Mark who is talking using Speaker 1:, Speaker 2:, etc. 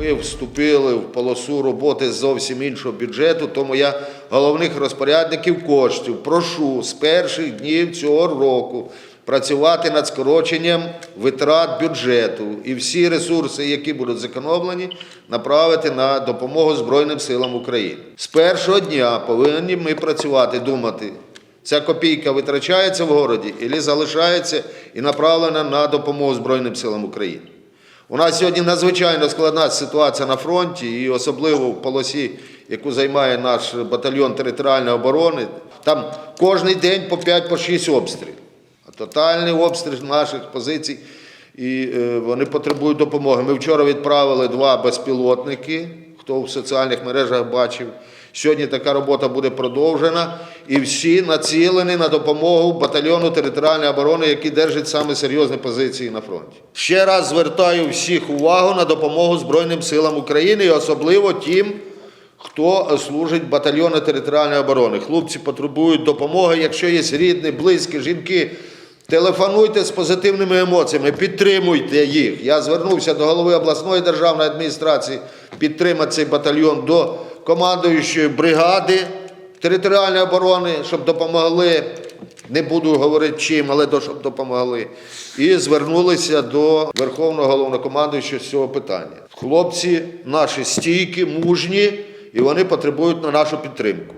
Speaker 1: Ми вступили в полосу роботи зовсім іншого бюджету, тому я головних розпорядників коштів прошу з перших днів цього року працювати над скороченням витрат бюджету і всі ресурси, які будуть зекономлені, направити на допомогу Збройним силам України. З першого дня повинні ми працювати, думати. Ця копійка витрачається в городі і залишається і направлена на допомогу Збройним силам України. У нас сьогодні надзвичайно складна ситуація на фронті, і особливо в полосі, яку займає наш батальйон територіальної оборони. Там кожен день по 5-6 обстрілів. Тотальний обстріл наших позицій, і е, вони потребують допомоги. Ми вчора відправили два безпілотники, хто в соціальних мережах бачив. Сьогодні така робота буде продовжена, і всі націлені на допомогу батальйону територіальної оборони, який держить саме серйозні позиції на фронті. Ще раз звертаю всіх увагу на допомогу Збройним силам України і особливо тим, хто служить в батальйоні територіальної оборони. Хлопці потребують допомоги. Якщо є рідні, близькі, жінки, телефонуйте з позитивними емоціями, підтримуйте їх. Я звернувся до голови обласної державної адміністрації підтримати цей батальйон до командуючої бригади територіальної оборони, щоб допомогли. Не буду говорити чим, але щоб допомогли. І звернулися до Верховного головнокомандуючого з цього питання. Хлопці наші стійкі, мужні, і вони потребують на нашу підтримку.